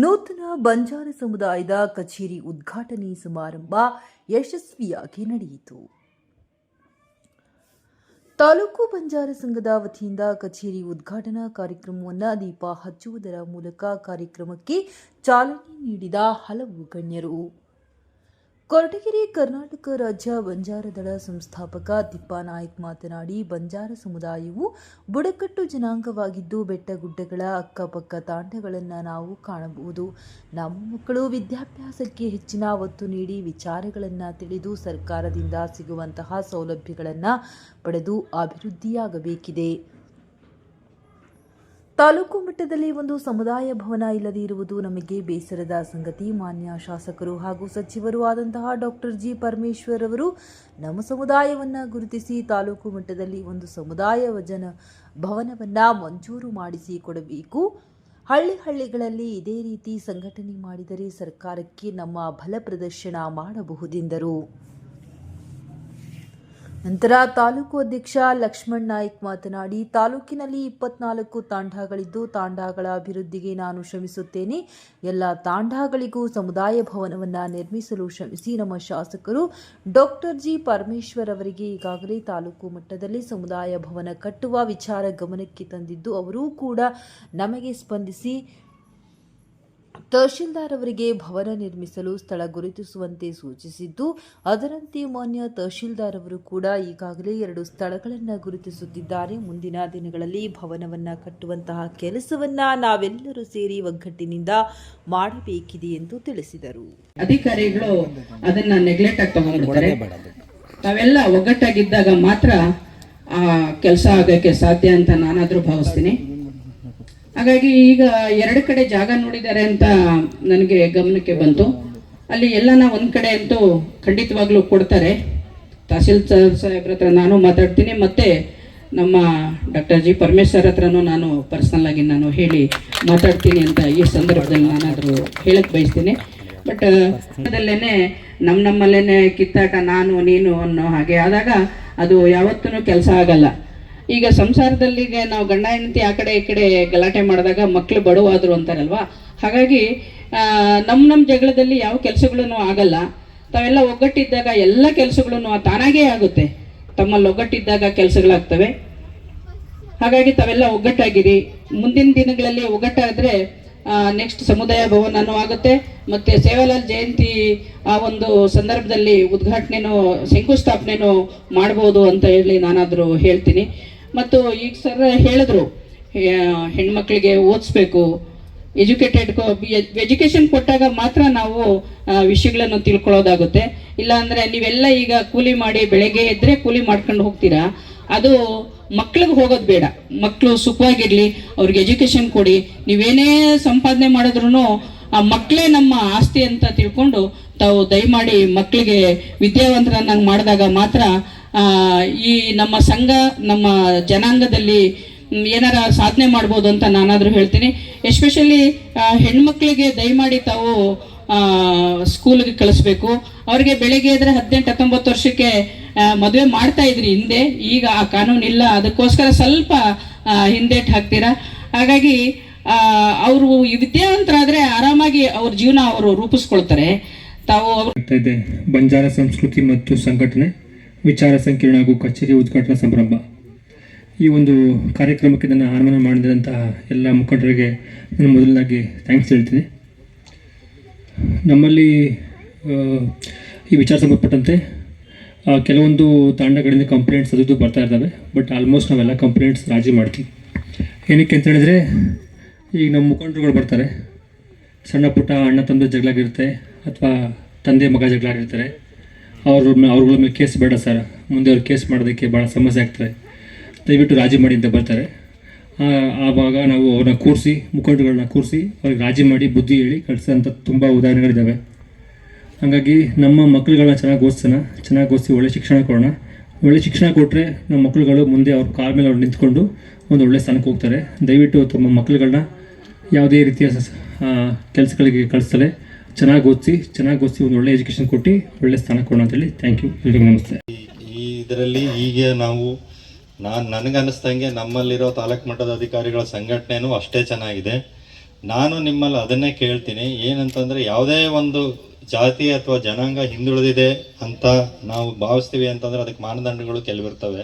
ನೂತನ ಬಂಜಾರ ಸಮುದಾಯದ ಕಚೇರಿ ಉದ್ಘಾಟನೆ ಸಮಾರಂಭ ಯಶಸ್ವಿಯಾಗಿ ನಡೆಯಿತು. ತಾಲೂಕು ಬಂಜಾರ ಸಂಘದ ವತಿಯಿಂದ ಕಚೇರಿ ಉದ್ಘಾಟನಾ ಕಾರ್ಯಕ್ರಮವನ್ನು ದೀಪ ಹಚ್ಚುವುದರ ಮೂಲಕ ಕಾರ್ಯಕ್ರಮಕ್ಕೆ ಚಾಲನೆ ನೀಡಿದ ಹಲವು ಗಣ್ಯರು. ಕೊರಟಗೆರೆ ಕರ್ನಾಟಕ ರಾಜ್ಯ ಬಂಜಾರ ದಳ ಸಂಸ್ಥಾಪಕ ತಿಪ್ಪಾನಾಯಕ್ ಮಾತನಾಡಿ, ಬಂಜಾರ ಸಮುದಾಯವು ಬುಡಕಟ್ಟು ಜನಾಂಗವಾಗಿದ್ದು ಬೆಟ್ಟ ಗುಡ್ಡಗಳ ಅಕ್ಕಪಕ್ಕ ತಾಂಡಗಳನ್ನು ನಾವು ಕಾಣಬಹುದು. ನಮ್ಮ ಮಕ್ಕಳು ವಿದ್ಯಾಭ್ಯಾಸಕ್ಕೆ ಹೆಚ್ಚಿನ ಒತ್ತು ನೀಡಿ ವಿಚಾರಗಳನ್ನು ತಿಳಿದು ಸರ್ಕಾರದಿಂದ ಸಿಗುವಂತಹ ಸೌಲಭ್ಯಗಳನ್ನು ಪಡೆದು ಅಭಿವೃದ್ಧಿಯಾಗಬೇಕಿದೆ. ತಾಲೂಕು ಮಟ್ಟದಲ್ಲಿ ಒಂದು ಸಮುದಾಯ ಭವನ ಇಲ್ಲದೇ ಇರುವುದು ನಮಗೆ ಬೇಸರದ ಸಂಗತಿ. ಮಾನ್ಯ ಶಾಸಕರು ಹಾಗೂ ಸಚಿವರು ಆದಂತಹ ಡಾಕ್ಟರ್ ಜಿ ಪರಮೇಶ್ವರ್ ಅವರು ನಮ್ಮ ಸಮುದಾಯವನ್ನು ಗುರುತಿಸಿ ತಾಲೂಕು ಮಟ್ಟದಲ್ಲಿ ಒಂದು ಸಮುದಾಯ ವಜನ ಭವನವನ್ನು ಮಂಜೂರು ಮಾಡಿಸಿ ಕೊಡಬೇಕು. ಹಳ್ಳಿ ಹಳ್ಳಿಗಳಲ್ಲಿ ಇದೇ ರೀತಿ ಸಂಘಟನೆ ಮಾಡಿದರೆ ಸರ್ಕಾರಕ್ಕೆ ನಮ್ಮ ಬಲ ಪ್ರದರ್ಶನ ಮಾಡಬಹುದೆಂದರು ನಂತರ ತಾಲೂಕು ಅಧ್ಯಕ್ಷ ಲಕ್ಷ್ಮಣ್ ನಾಯ್ಕ್ ಮಾತನಾಡಿ, ತಾಲೂಕಿನಲ್ಲಿ ಇಪ್ಪತ್ನಾಲ್ಕು ತಾಂಡಾಗಳಿದ್ದು ತಾಂಡಾಗಳ ಅಭಿವೃದ್ಧಿಗೆ ನಾನು ಶ್ರಮಿಸುತ್ತೇನೆ. ಎಲ್ಲ ತಾಂಡಾಗಳಿಗೂ ಸಮುದಾಯ ಭವನವನ್ನು ನಿರ್ಮಿಸಲು ಶ್ರಮಿಸಿ ನಮ್ಮ ಶಾಸಕರು ಡಾಕ್ಟರ್ ಜಿ. ಪರಮೇಶ್ವರ್ ಅವರಿಗೆ ಈಗಾಗಲೇ ತಾಲೂಕು ಮಟ್ಟದಲ್ಲಿ ಸಮುದಾಯ ಭವನ ಕಟ್ಟುವ ವಿಚಾರ ಗಮನಕ್ಕೆ ತಂದಿದ್ದು, ಅವರೂ ಕೂಡ ನಮಗೆ ಸ್ಪಂದಿಸಿ ತಹಶೀಲ್ದಾರ್ ಅವರಿಗೆ ಭವನ ನಿರ್ಮಿಸಲು ಸ್ಥಳ ಗುರುತಿಸುವಂತೆ ಸೂಚಿಸಿದ್ದು ಅದರಂತೆ ಮಾನ್ಯ ತಹಶೀಲ್ದಾರ್ ಅವರು ಕೂಡ ಈಗಾಗಲೇ ಎರಡು ಸ್ಥಳಗಳನ್ನು ಗುರುತಿಸುತ್ತಿದ್ದಾರೆ. ಮುಂದಿನ ದಿನಗಳಲ್ಲಿ ಭವನವನ್ನು ಕಟ್ಟುವಂತಹ ಕೆಲಸವನ್ನ ನಾವೆಲ್ಲರೂ ಸೇರಿ ಒಗ್ಗಟ್ಟಿನಿಂದ ಮಾಡಬೇಕಿದೆ ಎಂದು ತಿಳಿಸಿದರು. ಅಧಿಕಾರಿಗಳು ಅದನ್ನ ನೆಗ್ಲೆಕ್ಟ್ ಆಗಿ ತಗೊಂಡ್ಬಿಡ್ತಾರೆ ತಾವೆಲ್ಲ ಒಗ್ಗಟ್ಟಾಗಿದ್ದಾಗ ಮಾತ್ರ ಆ ಕೆಲಸ ಆಗೋಕ್ಕೆ ಸಾಧ್ಯ ಅಂತ ನಾನಾದರೂ ಭಾವಿಸ್ತೀನಿ. ಹಾಗಾಗಿ ಈಗ ಎರಡು ಕಡೆ ಜಾಗ ನೋಡಿದ್ದಾರೆ ಅಂತ ನನಗೆ ಗಮನಕ್ಕೆ ಬಂತು. ಅಲ್ಲಿ ಎಲ್ಲನ ಒಂದು ಕಡೆ ಅಂತೂ ಖಂಡಿತವಾಗ್ಲೂ ಕೊಡ್ತಾರೆ. ತಹಸೀಲ್ದಾರ್ ಸಾಹೇಬ್ರ ಹತ್ರ ನಾನು ಮಾತಾಡ್ತೀನಿ. ಮತ್ತೆ ನಮ್ಮ ಡಾಕ್ಟರ್ ಜಿ ಪರಮೇಶ್ವರ್ ಹತ್ರನೂ ನಾನು ಪರ್ಸನಲ್ ಆಗಿ ನಾನು ಹೇಳಿ ಮಾತಾಡ್ತೀನಿ ಅಂತ ಈ ಸಂದರ್ಭದಲ್ಲಿ ನಾನಾದರೂ ಹೇಳಕ್ಕೆ ಬಯಸ್ತೀನಿ. ಬಟ್ ಅದಲ್ಲೇನೆ ನಮ್ಮ ನಮ್ಮಲ್ಲೇನೆ ಕಿತ್ತಾಟ ನಾನು ನೀನು ಅನ್ನೋ ಹಾಗೆ ಆದಾಗ ಅದು ಯಾವತ್ತೂ ಕೆಲಸ ಆಗಲ್ಲ. ಈಗ ಸಂಸಾರದಲ್ಲಿ ನಾವು ಗಂಡ, ಹೆಂಡತಿ ಆ ಕಡೆ ಈ ಕಡೆ ಗಲಾಟೆ ಮಾಡಿದಾಗ ಮಕ್ಕಳು ಬಡವಾದ್ರು ಅಂತಾರಲ್ವಾ? ಹಾಗಾಗಿ ನಮ್ಮ ನಮ್ಮ ಜಗಳದಲ್ಲಿ ಯಾವ ಕೆಲಸಗಳೂ ಆಗಲ್ಲ. ತಾವೆಲ್ಲ ಒಗ್ಗಟ್ಟಿದ್ದಾಗ ಎಲ್ಲ ಕೆಲಸಗಳನ್ನು ತಾನಾಗೇ ಆಗುತ್ತೆ. ತಮ್ಮಲ್ಲಿ ಒಗ್ಗಟ್ಟಿದ್ದಾಗ ಕೆಲಸಗಳಾಗ್ತವೆ. ಹಾಗಾಗಿ ತಾವೆಲ್ಲ ಒಗ್ಗಟ್ಟಾಗಿರಿ. ಮುಂದಿನ ದಿನಗಳಲ್ಲಿ ಒಗ್ಗಟ್ಟಾದರೆ ನೆಕ್ಸ್ಟ್ ಸಮುದಾಯ ಭವನನೂ ಆಗುತ್ತೆ. ಮತ್ತು ಸೇವಾಲಾಲ್ ಜಯಂತಿ ಆ ಒಂದು ಸಂದರ್ಭದಲ್ಲಿ ಉದ್ಘಾಟನೆನೂ ಶಂಕುಸ್ಥಾಪನೆನೂ ಮಾಡ್ಬೋದು ಅಂತ ಹೇಳಿ ನಾನಾದರೂ ಹೇಳ್ತೀನಿ. ಮತ್ತು ಈಗ ಸರ್ ಹೇಳಿದ್ರು ಹೆಣ್ಮಕ್ಳಿಗೆ ಓದಿಸ್ಬೇಕು, ಎಜುಕೇಟೆಡ್ ಎಜುಕೇಶನ್ ಕೊಟ್ಟಾಗ ಮಾತ್ರ ನಾವು ವಿಷಯಗಳನ್ನು ತಿಳ್ಕೊಳ್ಳೋದಾಗುತ್ತೆ. ಇಲ್ಲ ಅಂದ್ರೆ ನೀವೆಲ್ಲ ಈಗ ಕೂಲಿ ಮಾಡಿ ಬೆಳಗ್ಗೆ ಎದ್ದರೆ ಕೂಲಿ ಮಾಡ್ಕೊಂಡು ಹೋಗ್ತೀರಾ? ಅದು ಮಕ್ಳಿಗೆ ಹೋಗೋದು ಬೇಡ. ಮಕ್ಕಳು ಸುಖವಾಗಿರಲಿ, ಅವ್ರಿಗೆ ಎಜುಕೇಶನ್ ಕೊಡಿ. ನೀವೇನೇ ಸಂಪಾದನೆ ಮಾಡಿದ್ರು ಆ ಮಕ್ಕಳೇ ನಮ್ಮ ಆಸ್ತಿ ಅಂತ ತಿಳ್ಕೊಂಡು ತಾವು ದಯಮಾಡಿ ಮಕ್ಕಳಿಗೆ ವಿದ್ಯಾವಂತರನ್ನಾಗಿ ಮಾಡಿದಾಗ ಮಾತ್ರ ಈ ನಮ್ಮ ಸಂಘ, ನಮ್ಮ ಜನಾಂಗದಲ್ಲಿ ಏನಾರ ಸಾಧನೆ ಮಾಡ್ಬೋದು ಅಂತ ನಾನಾದರೂ ಹೇಳ್ತೀನಿ. ಎಸ್ಪೆಷಲಿ ಹೆಣ್ಮಕ್ಳಿಗೆ ದಯಮಾಡಿ ತಾವು ಸ್ಕೂಲ್ಗೆ ಕಳಿಸ್ಬೇಕು. ಅವ್ರಿಗೆ ಬೆಳಿಗ್ಗೆ ಇದ್ರೆ ಹದಿನೆಂಟು, ಹತ್ತೊಂಬತ್ತು ವರ್ಷಕ್ಕೆ ಮದುವೆ ಮಾಡ್ತಾ ಇದ್ರಿ ಹಿಂದೆ. ಈಗ ಆ ಕಾನೂನು ಇಲ್ಲ ಅದಕ್ಕೋಸ್ಕರ ಸ್ವಲ್ಪ ಹಿಂದೇಟ್ ಹಾಕ್ತೀರಾ? ಹಾಗಾಗಿ ಅವರು ವಿದ್ಯಾವಂತರಾದರೆ ಆರಾಮಾಗಿ ಅವ್ರ ಜೀವನ ಅವರು ರೂಪಿಸ್ಕೊಳ್ತಾರೆ. ತಾವು ಬಂಜಾರ ಸಂಸ್ಕೃತಿ ಮತ್ತು ಸಂಘಟನೆ. ವಿಚಾರ ಸಂಕಿರಣ ಹಾಗೂ ಕಚೇರಿ ಉದ್ಘಾಟನಾ ಸಂಭ್ರಮ ಈ ಒಂದು ಕಾರ್ಯಕ್ರಮಕ್ಕೆ ನನ್ನ ಆಹ್ವಾನ ಮಾಡಿದಂತಹ ಎಲ್ಲ ಮುಖಂಡರಿಗೆ ನಾನು ಮೊದಲನಾಗಿ ಥ್ಯಾಂಕ್ಸ್ ಹೇಳ್ತೀನಿ. ನಮ್ಮಲ್ಲಿ ಈ ವಿಚಾರ ಸಂಬಂಧಪಟ್ಟಂತೆ ಕೆಲವೊಂದು ತಾಂಡಗಳಿಂದ ಕಂಪ್ಲೇಂಟ್ಸ್ ಅದು ಬರ್ತಾ ಇದ್ದಾವೆ ಬಟ್ ಆಲ್ಮೋಸ್ಟ್ ನಾವೆಲ್ಲ ಕಂಪ್ಲೇಂಟ್ಸ್ ರಾಜಿ ಮಾಡ್ತೀವಿ. ಏನಕ್ಕೆ ಅಂತ ಹೇಳಿದ್ರೆ ಈಗ ನಮ್ಮ ಮುಖಂಡರುಗಳು ಬರ್ತಾರೆ. ಸಣ್ಣ ಪುಟ್ಟ ಅಣ್ಣ, ತಂದೆ ಜಗಳಾಗಿರುತ್ತೆ, ಅಥವಾ ತಂದೆ ಮಗ ಜಗಳಾಗಿರ್ತಾರೆ. ಅವ್ರ ಅವ್ರಗಳ ಮೇಲೆ ಕೇಸ್ ಬೇಡ ಸರ್ ಮುಂದೆ ಅವ್ರು ಕೇಸ್ ಮಾಡೋದಕ್ಕೆ ಭಾಳ ಸಮಸ್ಯೆ ಆಗ್ತದೆ. ದಯವಿಟ್ಟು ರಾಜಿ ಮಾಡಿ ಅಂತ ಬರ್ತಾರೆ. ಆವಾಗ ನಾವು ಅವ್ರನ್ನ ಕೂರಿಸಿ ಮುಖಂಡಗಳನ್ನ ಕೂರಿಸಿ, ಅವ್ರಿಗೆ ರಾಜಿ ಮಾಡಿ ಬುದ್ಧಿ ಹೇಳಿ ಕಳಿಸೋಂಥ ತುಂಬ ಉದಾಹರಣೆಗಳಿದ್ದಾವೆ ಹಾಗಾಗಿ ನಮ್ಮ ಮಕ್ಕಳುಗಳನ್ನ ಚೆನ್ನಾಗಿ ಓದಿಸೋಣ, ಚೆನ್ನಾಗಿ ಓದಿಸಿ ಒಳ್ಳೆ ಶಿಕ್ಷಣ ಕೊಡೋಣ. ಒಳ್ಳೆ ಶಿಕ್ಷಣ ಕೊಟ್ಟರೆ ನಮ್ಮ ಮಕ್ಕಳುಗಳು ಮುಂದೆ ಅವ್ರ ಕಾಲ ಮೇಲೆ ಅವ್ರು ನಿಂತ್ಕೊಂಡು ಒಂದು ಒಳ್ಳೆ ಸ್ಥಾನಕ್ಕೆ ಹೋಗ್ತಾರೆ. ದಯವಿಟ್ಟು ತಮ್ಮ ಮಕ್ಕಳುಗಳನ್ನ ಯಾವುದೇ ರೀತಿಯ ಕೆಲಸಗಳಿಗೆ ಕಳಿಸ್ತಲೇ ಚೆನ್ನಾಗಿ ಓದಿಸಿ ಚೆನ್ನಾಗಿ ಓದಿಸಿ ಒಂದು ಒಳ್ಳೆ ಎಜುಕೇಶನ್ ಕೊಟ್ಟು ಒಳ್ಳೆ ಸ್ಥಾನ ಕೊಡೋಣ ಅಂತೇಳಿ ಥ್ಯಾಂಕ್ ಯು ಎಲ್ರಿಗೂ ನಮಸ್ತೆ. ಈ ಇದರಲ್ಲಿ ಈಗ ನಾವು, ನಾನು ನನಗನ್ನಿಸ್ದಂಗೆ ನಮ್ಮಲ್ಲಿರೋ ತಾಲೂಕು ಮಟ್ಟದ ಅಧಿಕಾರಿಗಳ ಸಂಘಟನೆಯೂ ಅಷ್ಟೇ ಚೆನ್ನಾಗಿದೆ. ನಾನು ನಿಮ್ಮಲ್ಲಿ ಅದನ್ನೇ ಕೇಳ್ತೀನಿ. ಏನಂತಂದರೆ ಯಾವುದೇ ಒಂದು ಜಾತಿ ಅಥವಾ ಜನಾಂಗ ಹಿಂದುಳಿದಿದೆ ಅಂತ ನಾವು ಭಾವಿಸ್ತೀವಿ ಅಂತಂದರೆ ಅದಕ್ಕೆ ಮಾನದಂಡಗಳು ಕೆಲವಿರ್ತವೆ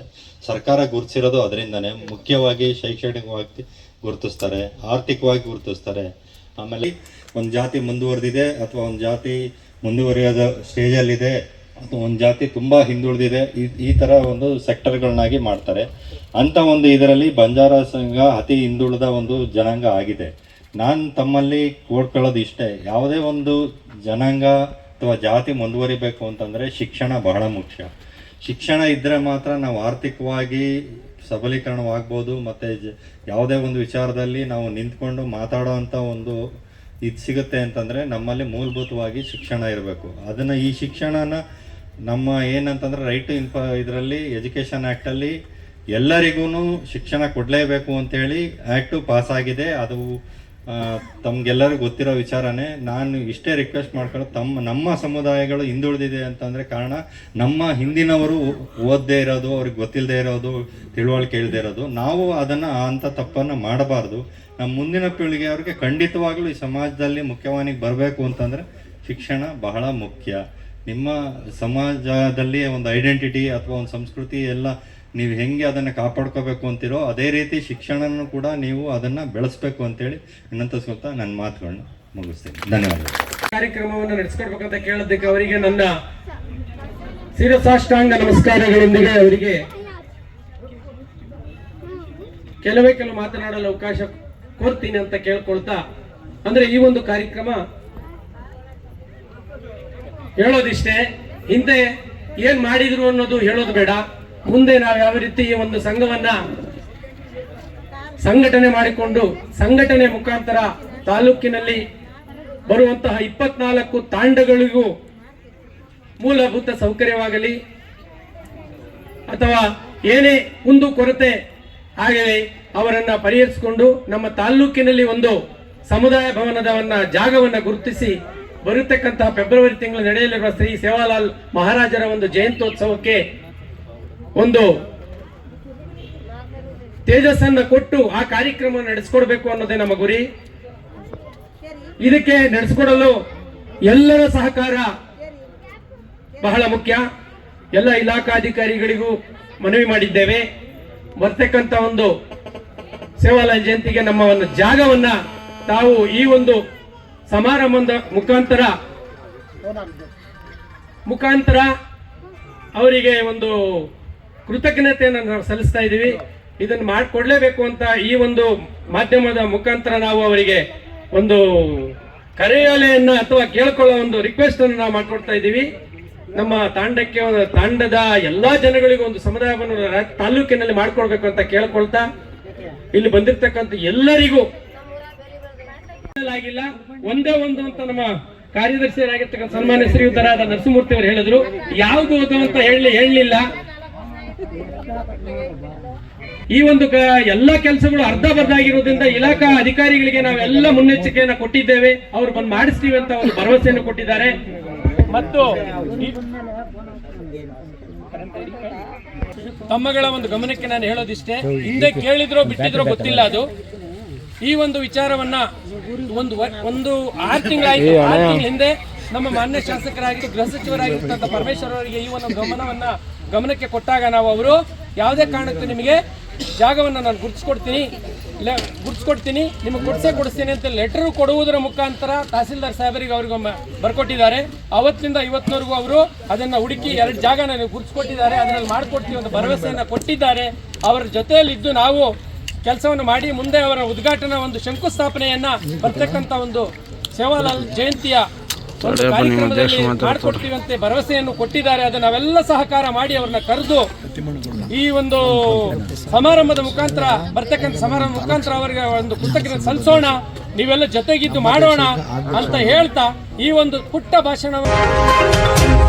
ಸರ್ಕಾರ ಗುರುತಿಸಿರೋದು ಅದರಿಂದನೇ. ಮುಖ್ಯವಾಗಿ ಶೈಕ್ಷಣಿಕವಾಗಿ ಗುರುತಿಸ್ತಾರೆ, ಆರ್ಥಿಕವಾಗಿ ಗುರುತಿಸ್ತಾರೆ. ಆಮೇಲೆ ಒಂದು ಜಾತಿ ಮುಂದುವರೆದಿದೆ ಅಥವಾ ಒಂದು ಜಾತಿ ಮುಂದುವರಿಯೋದ ಸ್ಟೇಜಲ್ಲಿದೆ ಅಥವಾ ಒಂದು ಜಾತಿ ತುಂಬ ಹಿಂದುಳಿದಿದೆ, ಈ ಈ ಥರ ಒಂದು ಸೆಕ್ಟರ್ಗಳನ್ನಾಗಿ ಮಾಡ್ತಾರೆ. ಅಂಥ ಒಂದು ಇದರಲ್ಲಿ ಬಂಜಾರ ಸಂಘ ಅತಿ ಹಿಂದುಳಿದ ಒಂದು ಜನಾಂಗ ಆಗಿದೆ. ನಾನು ತಮ್ಮಲ್ಲಿ ಕೋಡ್ಕೊಳ್ಳೋದು ಇಷ್ಟೇ. ಯಾವುದೇ ಒಂದು ಜನಾಂಗ ಅಥವಾ ಜಾತಿ ಮುಂದುವರಿಬೇಕು ಅಂತಂದರೆ ಶಿಕ್ಷಣ ಬಹಳ ಮುಖ್ಯ. ಶಿಕ್ಷಣ ಇದ್ದರೆ ಮಾತ್ರ ನಾವು ಆರ್ಥಿಕವಾಗಿ ಸಬಲೀಕರಣವಾಗ್ಬೋದು, ಮತ್ತು ಯಾವುದೇ ಒಂದು ವಿಚಾರದಲ್ಲಿ ನಾವು ನಿಂತ್ಕೊಂಡು ಮಾತಾಡೋ ಒಂದು ಇದು ಸಿಗುತ್ತೆ ಅಂತಂದರೆ ನಮ್ಮಲ್ಲಿ ಮೂಲಭೂತವಾಗಿ ಶಿಕ್ಷಣ ಇರಬೇಕು. ಅದನ್ನು ಈ ಶಿಕ್ಷಣನ ನಮ್ಮ ಏನಂತಂದರೆ ರೈಟ್ ಟು ಇನ್ಫ ಇದರಲ್ಲಿ, ಎಜುಕೇಷನ್ ಆ್ಯಕ್ಟಲ್ಲಿ ಎಲ್ಲರಿಗೂ ಶಿಕ್ಷಣ ಕೊಡಲೇಬೇಕು ಅಂತೇಳಿ ಆ್ಯಕ್ಟು ಆಗಿದೆ ಅದು ತಮಗೆಲ್ಲರಿಗೂ ತಮ್ಗೆಲ್ಲರಿಗೂ ಗೊತ್ತಿರೋ ವಿಚಾರನೇ, ನಾನು ಇಷ್ಟೇ ರಿಕ್ವೆಸ್ಟ್ ಮಾಡ್ಕೊಂಡು ತಮ್ಮ ನಮ್ಮ ಸಮುದಾಯಗಳು ಹಿಂದುಳಿದಿದೆ ಅಂತಂದರೆ ಕಾರಣ ನಮ್ಮ ಹಿಂದಿನವರು ಓದದೇ ಇರೋದು, ಅವ್ರಿಗೆ ಗೊತ್ತಿಲ್ಲದೆ ಇರೋದು, ತಿಳುವಳಿಕೆ ಇಲ್ಲದೆ ಇರೋದು. ನಾವು ಅದನ್ನು ಅಂಥ ತಪ್ಪನ್ನು ಮಾಡಬಾರ್ದು. ನಮ್ಮ ಮುಂದಿನ ಪೀಳಿಗೆ ಪೀಳಿಗೆಯವ್ರಿಗೆ ಖಂಡಿತವಾಗ್ಲೂ ಈ ಸಮಾಜದಲ್ಲಿ ಮುಖ್ಯವಾಹಿನಿಗೆ ಬರಬೇಕು ಅಂತಂದರೆ ಶಿಕ್ಷಣ ಬಹಳ ಮುಖ್ಯ. ನಿಮ್ಮ ಸಮಾಜದಲ್ಲಿ ಒಂದು ಐಡೆಂಟಿಟಿ ಅಥವಾ ಒಂದು ಸಂಸ್ಕೃತಿ ಎಲ್ಲ ನೀವು ಹೆಂಗೆ ಅದನ್ನು ಕಾಪಾಡ್ಕೋಬೇಕು ಅಂತಿರೋ ಅದೇ ರೀತಿ ಶಿಕ್ಷಣನೂ ಕೂಡ ನೀವು ಅದನ್ನು ಬೆಳೆಸಬೇಕು ಅಂತೇಳಿ ವಿನಂತಿಸ್ಕೊಳ್ತಾ ನನ್ನ ಮಾತುಗಳನ್ನ ಮುಗಿಸ್ತೀನಿ. ಧನ್ಯವಾದಗಳು. ಕಾರ್ಯಕ್ರಮವನ್ನು ನಡೆಸ್ಕೊಡ್ಬೇಕಂತ ಕೇಳೋದಕ್ಕೆ ಅವರಿಗೆ ನನ್ನ ಶಿರಸಾಷ್ಟಾಂಗ ನಮಸ್ಕಾರಗಳೊಂದಿಗೆ ಅವರಿಗೆ ಕೆಲವೇ ಕೆಲವು ಮಾತನಾಡಲು ಅವಕಾಶ ಕೊಡ್ತೀನಿ ಅಂತ ಕೇಳ್ಕೊಳ್ತಾ, ಅಂದ್ರೆ ಈ ಒಂದು ಕಾರ್ಯಕ್ರಮ ಹೇಳೋದಿಷ್ಟೇ. ಹಿಂದೆ ಏನ್ ಮಾಡಿದ್ರು ಅನ್ನೋದು ಹೇಳೋದು ಬೇಡ. ಮುಂದೆ ನಾವು ಯಾವ ರೀತಿ ಈ ಒಂದು ಸಂಘವನ್ನ ಸಂಘಟನೆ ಮಾಡಿಕೊಂಡು, ಸಂಘಟನೆ ಮುಖಾಂತರ ತಾಲೂಕಿನಲ್ಲಿ ಬರುವಂತಹ ಇಪ್ಪತ್ನಾಲ್ಕು ತಾಂಡಗಳಿಗೂ ಮೂಲಭೂತ ಸೌಕರ್ಯವಾಗಲಿ, ಅಥವಾ ಏನೇ ಕುಂದು ಕೊರತೆ ಆಗಲಿ ಅವರನ್ನ ಪರಿಹರಿಸಿಕೊಂಡು ನಮ್ಮ ತಾಲ್ಲೂಕಿನಲ್ಲಿ ಒಂದು ಸಮುದಾಯ ಭವನದವನ್ನ, ಜಾಗವನ್ನ ಗುರುತಿಸಿ ಬರತಕ್ಕಂತಹ ಫೆಬ್ರವರಿ ತಿಂಗಳು ನಡೆಯಲಿರುವ ಶ್ರೀ ಸೇವಾಲಾಲ್ ಮಹಾರಾಜರ ಒಂದು ಜಯಂತ್ಯೋತ್ಸವಕ್ಕೆ ಒಂದು ತೇಜಸ್ಸನ್ನ ಕೊಟ್ಟು ಆ ಕಾರ್ಯಕ್ರಮ ನಡೆಸ್ಕೊಡ್ಬೇಕು ಅನ್ನೋದೇ ನಮ್ಮ ಗುರಿ. ಇದಕ್ಕೆ ನಡೆಸ್ಕೊಡಲು ಎಲ್ಲರ ಸಹಕಾರ ಬಹಳ ಮುಖ್ಯ. ಎಲ್ಲ ಇಲಾಖಾಧಿಕಾರಿಗಳಿಗೂ ಮನವಿ ಮಾಡಿದ್ದೇವೆ. ಬರ್ತಕ್ಕಂಥ ಒಂದು ಸೇವಾಲಾಲ್ ಜಯಂತಿಗೆ ನಮ್ಮ ಒಂದು ಜಾಗವನ್ನ ತಾವು ಈ ಒಂದು ಸಮಾರಂಭದ ಮುಖಾಂತರ ಮುಖಾಂತರ ಅವರಿಗೆ ಒಂದು ಕೃತಜ್ಞತೆಯನ್ನು ನಾವು ಸಲ್ಲಿಸ್ತಾ ಇದ್ದೀವಿ. ಇದನ್ನು ಮಾಡಿಕೊಡ್ಲೇಬೇಕು ಅಂತ ಈ ಒಂದು ಮಾಧ್ಯಮದ ಮುಖಾಂತರ ನಾವು ಅವರಿಗೆ ಒಂದು ಕರೆಯೋಲೆಯನ್ನ ಅಥವಾ ಕೇಳ್ಕೊಳ್ಳೋ ಒಂದು ರಿಕ್ವೆಸ್ಟ್ ಅನ್ನು ನಾವು ಮಾಡ್ಕೊಡ್ತಾ ಇದ್ದೀವಿ. ನಮ್ಮ ತಾಂಡಕ್ಕೆ ಒಂದು ತಾಂಡದ ಎಲ್ಲಾ ಜನಗಳಿಗೂ ಒಂದು ಸಮುದಾಯವನ್ನು ತಾಲೂಕಿನಲ್ಲಿ ಮಾಡ್ಕೊಳ್ಬೇಕು ಅಂತ ಕೇಳ್ಕೊಳ್ತಾ ಇಲ್ಲಿ ಬಂದಿರ್ತಕ್ಕಂಥ ಎಲ್ಲರಿಗೂ ಆಗಿಲ್ಲ. ಒಂದೇ ಒಂದು ಅಂತ ನಮ್ಮ ಕಾರ್ಯದರ್ಶಿಯರಾಗಿರ್ತಕ್ಕಂಥ ಸನ್ಮಾನ್ಯ ಶ್ರೀಯುತರಾದ ನರಸಿಂಹಮೂರ್ತಿ ಅವರು ಹೇಳಿದ್ರು. ಯಾವ್ದು ಅಂತ ಹೇಳಿ, ಹೇಳಲಿಲ್ಲ. ಈ ಒಂದು ಎಲ್ಲ ಕೆಲಸಗಳು ಅರ್ಧ ಬರ್ಧ ಆಗಿರೋದ್ರಿಂದ ಇಲಾಖಾ ಅಧಿಕಾರಿಗಳಿಗೆ ನಾವೆಲ್ಲ ಮುನ್ನೆಚ್ಚರಿಕೆಯನ್ನ ಕೊಟ್ಟಿದ್ದೇವೆ. ಅವ್ರು ಬಂದು ಮಾಡಿಸ್ತೀವಿ ಅಂತ ಒಂದು ಭರವಸೆಯನ್ನು ಕೊಟ್ಟಿದ್ದಾರೆ. ಮತ್ತು ತಮ್ಮಗಳ ಒಂದು ಗಮನಕ್ಕೆ ನಾನು ಹೇಳೋದಿಷ್ಟೇ. ಹಿಂದೆ ಕೇಳಿದ್ರೋ ಬಿಟ್ಟಿದ್ರೋ ಗೊತ್ತಿಲ್ಲ ಅದು. ಈ ಒಂದು ವಿಚಾರವನ್ನ ಒಂದು ಒಂದು ಆರು ತಿಂಗಳಾಯ್ತು. ಆರು ತಿಂಗಳ ಹಿಂದೆ ನಮ್ಮ ಮಾನ್ಯ ಶಾಸಕರಾಗಿ ಗೃಹ ಸಚಿವರಾಗಿರ್ತಕ್ಕಂಥ ಪರಮೇಶ್ವರ್ ಅವರಿಗೆ ಈ ಒಂದು ಗಮನವನ್ನ ಗಮನಕ್ಕೆ ಕೊಟ್ಟಾಗ ನಾವು ಅವರು ಯಾವುದೇ ಕಾರಣಕ್ಕೂ ನಿಮಗೆ ಜಾಗವನ್ನು ನಾನು ಗುರ್ತಿಸ್ಕೊಡ್ತೀನಿ. ಇಲ್ಲ ಗುಡ್ಸ್ಕೊಡ್ತೀನಿ ನಿಮಗೆ ಗುಡ್ಸೆ ಕೊಡಿಸ್ತೀನಿ ಅಂತ ಲೆಟರ್ ಕೊಡುವುದರ ಮುಖಾಂತರ ತಹಸೀಲ್ದಾರ್ ಸಾಹೇಬರಿಗೆ ಅವ್ರಿಗೆ ಬರ್ಕೊಟ್ಟಿದ್ದಾರೆ. ಅವತ್ತಿಂದ ಇವತ್ತಿನವರೆಗೂ ಅವರು ಅದನ್ನು ಹುಡುಕಿ ಎರಡು ಜಾಗ ನನಗೆ ಗುರ್ತಿಸ್ಕೊಟ್ಟಿದ್ದಾರೆ. ಅದರಲ್ಲಿ ಮಾಡಿಕೊಡ್ತೀವಿ ಒಂದು ಭರವಸೆಯನ್ನು ಕೊಟ್ಟಿದ್ದಾರೆ. ಅವರ ಜೊತೆಯಲ್ಲಿದ್ದು ನಾವು ಕೆಲಸವನ್ನು ಮಾಡಿ ಮುಂದೆ ಅವರ ಉದ್ಘಾಟನಾ ಒಂದು ಶಂಕುಸ್ಥಾಪನೆಯನ್ನು ಬರ್ತಕ್ಕಂಥ ಒಂದು ಸೇವಾಲಾಲ್ ಜಯಂತಿಯ ಒಂದು ಕಾರ್ಯಕ್ರಮದಲ್ಲಿ ಮಾಡಿಕೊಡ್ತೀವಿ ಅಂತ ಭರವಸೆಯನ್ನು ಕೊಟ್ಟಿದ್ದಾರೆ. ಅದನ್ನ ನಾವೆಲ್ಲ ಸಹಕಾರ ಮಾಡಿ ಅವ್ರನ್ನ ಕರೆದು ಈ ಒಂದು ಸಮಾರಂಭದ ಮುಖಾಂತರ ಬರ್ತಕ್ಕಂಥ ಸಮಾರಂಭ ಮುಖಾಂತರ ಅವರಿಗೆ ಒಂದು ಪುಸ್ತಕ ಸಲ್ಲಿಸೋಣ. ನೀವೆಲ್ಲ ಜೊತೆಗಿದ್ದು ಮಾಡೋಣ ಅಂತ ಹೇಳ್ತಾ ಈ ಒಂದು ಪುಟ್ಟ ಭಾಷಣವನ್ನು